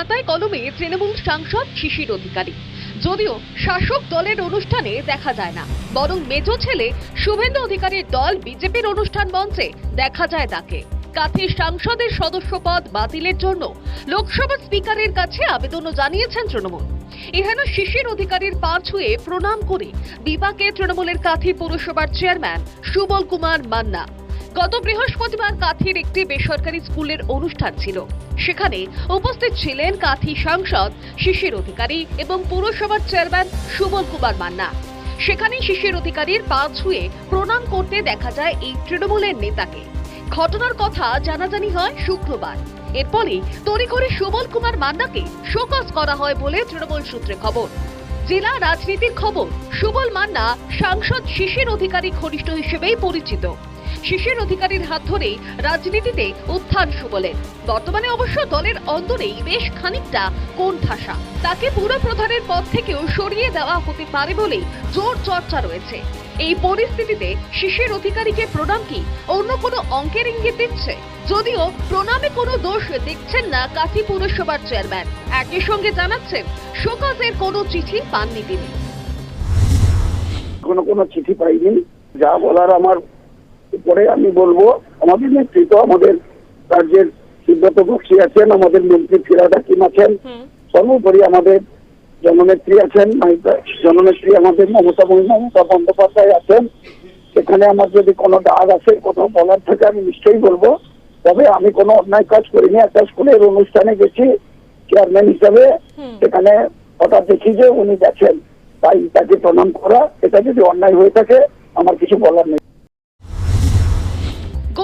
খাতায় কলমে তৃণমূল সাংসদ শিশির অধিকারী। যদিও শাসক দলের অনুষ্ঠানে দেখা যায় না, বরং মেজ ছেলে শুভেন্দু অধিকারীর দল বিজেপির অনুষ্ঠান মঞ্চে দেখা যায় তাকে। কাথির সাংসদের সদস্য পদ বাতিলের জন্য লোকসভা স্পিকারের কাছে আবেদনও জানিয়েছেন তৃণমূল। এখানে শিশির অধিকারীর পা ছুঁয়ে প্রণাম করে বিপাকে তৃণমূলের কাথি পৌরসভার চেয়ারম্যান সুবল কুমার মান্না। গত বৃহস্পতিবার কাথির একটি বেসরকারি স্কুলের অনুষ্ঠান ছিল। সেখানে উপস্থিত ছিলেন কাথি সাংসদ, শিশির অধিকারী এবং পুরসভার চেয়ারম্যান সুবল কুমার মান্না। সেখানে শিশির অধিকারীর পা ছুঁয়ে প্রণাম করতে দেখা যায় এই তৃণমূলের নেতাকে। ঘটনার কথা জানাজানি হয় শুক্রবার। এরপরে তড়িঘড়ি সুবল কুমার মান্নাকে শোকজ করা হয় বলে তৃণমূল সূত্রে খবর। জেলা রাজনীতির খবর, সুবল মান্না সাংসদ শিশির অধিকারী ঘনিষ্ঠ হিসেবেই পরিচিত। শিশির অধিকারীর হাত ধরেই রাজনীতিতে উত্থান সুবলের। বর্তমানে অবশ্য দলের অন্তরেই বেশ খানিকটা কোন ঠাসা। তাকে পুরো প্রধানের পদ থেকেও সরিয়ে দেওয়া হতে পারে বলেই জোর চর্চা রয়েছে। এই পরিস্থিতিতে শিশির অধিকারীকে প্রণাম কি? অন্য কোনো অঙ্কের ইঙ্গিত দিচ্ছে? যদিও প্রণামে কোনো দোষ দেখছেন না কাথি পুরসভার চেয়ারম্যান। একই সঙ্গে জানাচ্ছেন শোকজের কোনো চিঠি পাননি তিনি। কোনো কোনো চিঠি পাইনি। যা বলার আমার পরে আমি বলব আমাদের নেতৃত্ব আমাদের রাজ্যের সিদ্ধার্থ বক্সি আছেন আমাদের মন্ত্রী ফিরাদ হাকিম আছেন। সর্বোপরি আমাদের জননেত্রী আছেন জননেত্রী আমাদের মমতা মমতা বন্দ্যোপাধ্যায় আছেন। সেখানে আমার যদি কোনো ডাক আছে কোথাও বলার থাকে আমি নিশ্চয়ই বলব। তবে আমি কোনো অন্যায় কাজ করিনি। একটা স্কুলের অনুষ্ঠানে গেছি চেয়ারম্যান হিসাবে। সেখানে হঠাৎ দেখি যে উনি গেছেন তাই তাকে প্রণাম করা। এটা যদি অন্যায় হয়ে থাকে আমার কিছু বলার নেই।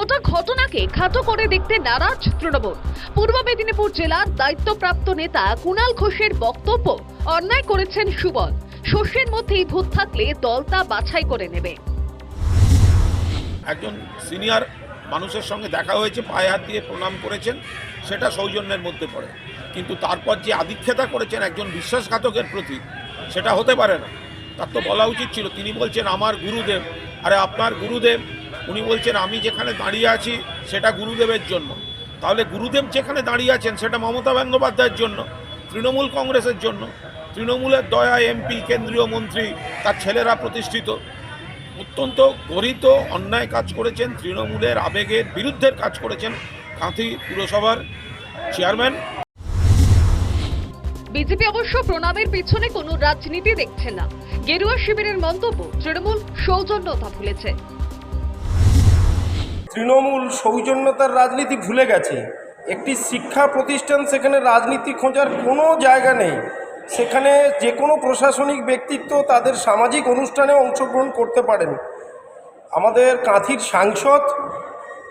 গোটা ঘটনাকে খাটো করে দেখতে নারাজ তৃণমূল। পূর্ব মেদিনীপুর জেলার দায়িত্বপ্রাপ্ত নেতা কুণাল ঘোষের বক্তব্য অন্যায় করেছেন সুবল। শস্যের মধ্যেই ভূত থাকলে দল তা বাছাই করে নেবে। একজন সিনিয়র মানুষের সঙ্গে দেখা হয়েছে, পায়ে হাত দিয়ে প্রণাম করেছেন, সেটা সৌজন্যের মধ্যে পড়ে। কিন্তু তারপর যে আদিক্ষেতা করেছেন একজন বিশ্বাসঘাতকের প্রতি, সেটা হতে পারে না। তার তো বলা উচিত ছিল, তিনি বলছেন, আমার গুরুদেব। আরে, আপনার গুরুদেব উনি বলছেন, আমি যেখানে দাঁড়িয়ে আছি, সেটা গুরুদেবের জন্য। তাহলে গুরুদেব যেখানে দাঁড়িয়ে আছেন, সেটা মমতা বন্দ্যোপাধ্যায়ের জন্য, তৃণমূল কংগ্রেসের জন্য। তৃণমূলের দয়া এমপি, কেন্দ্রীয় মন্ত্রী, তার ছেলেরা প্রতিষ্ঠিত। অত্যন্ত গরিত অন্যায় কাজ করেছেন, তৃণমূলের আবেগের বিরুদ্ধের কাজ করেছেন কাঁথি পুরসভার চেয়ারম্যান। বিজেপি অবশ্য প্রণামের পিছনে কোনো রাজনীতি দেখছে না। গেরুয়া শিবিরের মন্তব্য তৃণমূল সৌজন্যতা ভুলেছে। তৃণমূল সৌজন্যতার রাজনীতি ভুলে গেছে। একটি শিক্ষা প্রতিষ্ঠান সেখানে রাজনীতি খোঁজার কোনো জায়গা নেই। সেখানে যে কোনো প্রশাসনিক ব্যক্তিত্ব তাদের সামাজিক অনুষ্ঠানে অংশগ্রহণ করতে পারেন। আমাদের কাঁথির সাংসদ,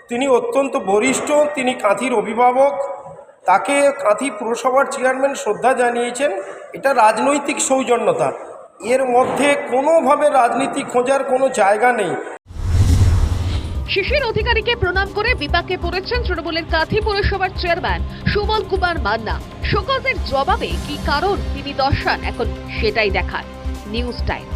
তিনি অত্যন্ত বরিষ্ঠ, তিনি কাঁথির অভিভাবক। তাকে কাঁথি পুরসভার চেয়ারম্যান শ্রদ্ধা জানিয়েছেন, এটা রাজনৈতিক সৌজন্যতা। এর মধ্যে কোনোভাবে রাজনীতি খোঁজার কোনো জায়গা নেই। শিশির অধিকারীকে প্রণাম করে বিপাকে পড়েছেন তৃণমূলের কাঁথি পৌরসভার চেয়ারম্যান সুবল কুমার মান্না। শোকজের জবাবে কি কারণ তিনি দর্শান? এখন সেটাই দেখান নিউজ টাইম।